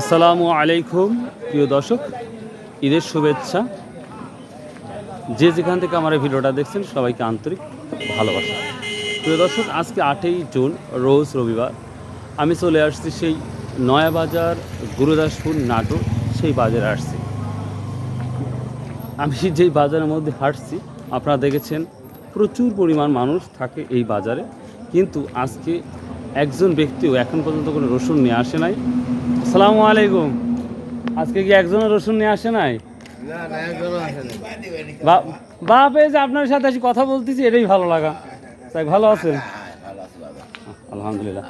আসসালামু আলাইকুম, প্রিয় দর্শক, ঈদের শুভেচ্ছা। যে যেখান থেকে আমার ভিডিওটা দেখছেন, সবাইকে আন্তরিক ভালোবাসা। প্রিয় দর্শক, আজকে আটই জুন, রোজ রবিবার। আমি চলে আসছি সেই নয়াবাজার, গুরুদাসপুর নাটোর, সেই বাজারে আসছি। আমি যেই বাজারের মধ্যে হাঁটছি, আপনারা দেখেছেন, প্রচুর পরিমাণ মানুষ থাকে এই বাজারে। কিন্তু আজকে একজন ব্যক্তিও এখন পর্যন্ত কোনো রসুন নিয়ে আসে নাই। আসসালামু আলাইকুম। আজকে কি একজনও রসুন নিয়ে আসে নাই? না না বাপ এই যে আপনার সাথে আসি কথা বলতেছি এটাই ভালো লাগা। তাই ভালো আছেন আছে আলহামদুলিল্লাহ।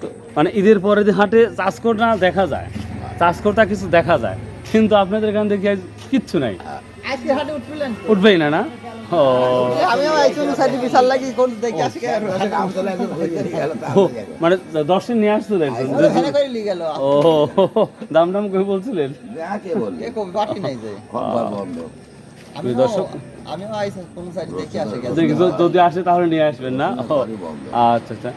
তো মানে ঈদের পরে যে হাটে চাষ করতে দেখা যায় চাষ করতে কিছু দেখা যায়। কিন্তু আপনাদের এখান থেকে আজ কিচ্ছু নাই। আজকে হাটে উঠছিলেন উঠবেই না না? ও, মানে দর্শন নিয়ে আসতো দেখছেন ও দাম দাম করে বলছিলেন? দর্শক। যদি আসে তাহলে নিয়ে আসবেন না? আচ্ছা আচ্ছা।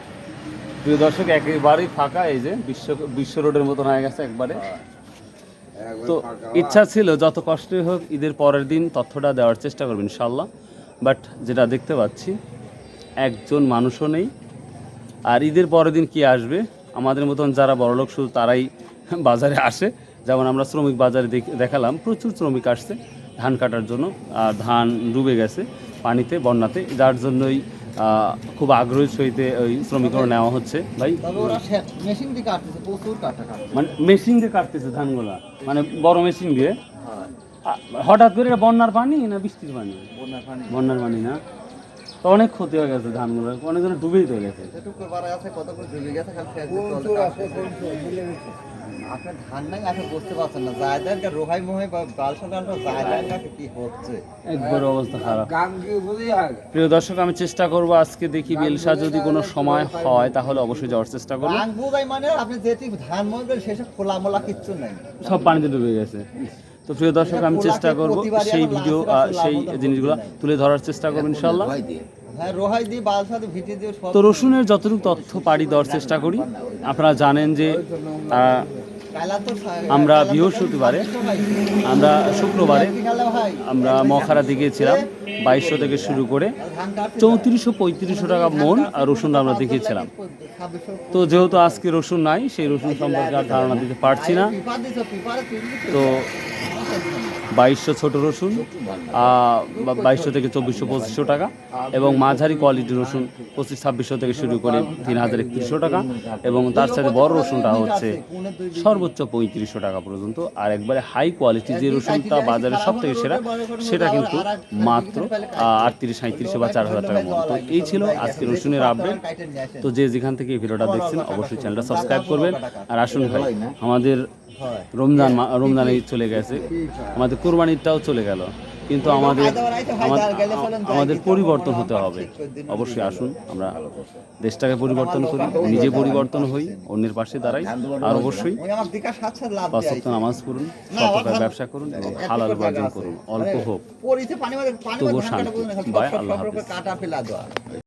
প্রিয় দর্শক একেবারেই ফাঁকা এই যে বিশ্ব বিশ্ব রোডের মতন হয়ে গেছে একবারে। তো ইচ্ছা ছিল যত কষ্টই হোক ঈদের পরের দিন তথ্যটা দেওয়ার চেষ্টা করবেন ইনশাল্লাহ বাট যেটা দেখতে পাচ্ছি, একজন মানুষও নেই। আর ঈদের পরের দিন কি আসবে? আমাদের মতন যারা বড়লোক শুধু তারাই বাজারে আসে। যেমন আমরা শ্রমিক বাজারে দেখ- দেখালাম, প্রচুর শ্রমিক আসছে ধান কাটার জন্য। আর ধান ডুবে গেছে পানিতে, বন্যাতে। যার জন্যই খুব আগ্রহী সহিতে ওই শ্রমিকরা নেওয়া হচ্ছে। ভাই মেশিন দিয়ে কাটতেছে প্রচুর কাটা মানে মেশিন দিয়ে কাটতেছে ধানগুলা মানে বড় মেশিন দিয়ে। হঠাৎ করে এটা বন্যার পানি না বৃষ্টির পানি? বন্যার পানি। বন্যার পানি না? তো অনেক ক্ষতি হয়ে গেছে ধানগুলো অনেকজন ডুবেই তো গেছে। আপনার ধান নাই আপনি বুঝতে পারছেন না। জায়দার কা রোহাই মোহাই বা বালসা জায়দার কি হচ্ছে? একবার অবস্থা খারাপ। প্রিয় দর্শক আমি চেষ্টা করব আজকে দেখি বেলসা যদি কোনো সময় হয় তাহলে অবশ্যই যাওয়ার চেষ্টা করব। বুঝাই মানে আপনি যেটি ধান মরবেন শেষে খোলা মোলা কিচ্ছু নাই। সব পানিতে ডুবে গেছে। তো প্রিয় দর্শক আমি চেষ্টা করব সেই ভিডিও সেই জিনিসগুলো তুলে ধরার চেষ্টা করব দিয়ে। হ্যাঁ তো রসুনের যতটুকু তথ্য পারি দেওয়ার চেষ্টা করি। আপনারা জানেন যে আমরা বৃহস্পতিবারে, আমরা শুক্রবারে, আমরা মখারা দেখিয়েছিলাম বাইশশো থেকে শুরু করে চৌত্রিশশো পঁয়ত্রিশশো টাকা মন আর রসুন আমরা দেখিয়েছিলাম। তো যেহেতু আজকে রসুন নাই, সেই রসুন সম্পর্কে আর ধারণা দিতে পারছি না। তো বাইশশো ছোটো রসুন বাইশশো থেকে চব্বিশশো, পঁচিশশো টাকা এবং মাঝারি কোয়ালিটির রসুন পঁচিশ, ছাব্বিশশো থেকে শুরু করে তিন হাজার একত্রিশশো টাকা এবং তার সাথে বড় রসুনটা হচ্ছে সর্বোচ্চ পঁয়ত্রিশশো টাকা পর্যন্ত। আর একবারে হাই কোয়ালিটি যে রসুনটা বাজারে সব থেকে সেরা, সেটা কিন্তু মাত্র আটত্রিশ সাঁত্রিশশো বা চার হাজার টাকা তো এই ছিল আজকে রসুনের আপডেট তো যে যেখান থেকে এই ভিডিওটা দেখছেন, অবশ্যই চ্যানেলটা সাবস্ক্রাইব করবেন। আর আসুন ভাই, আমাদের রমজান রমজান ঈদ চলে গেছে। আমাদের কোরবানিটাও চলে গেল। কিন্তু আমাদের আমাদের পরিবর্তন হতে হবে। অবশ্যই আসুন আমরা দেশটাকে পরিবর্তন করি নিজে পরিবর্তন হই অন্যের পাশে দাঁড়াই। আর অবশ্যই নামাজ পড়ুন ব্যবসা করুন এবং হালাল উপার্জন করুন। অল্প হোক। কাটা শান্তি। বাই, আল্লাহ হাফেজ।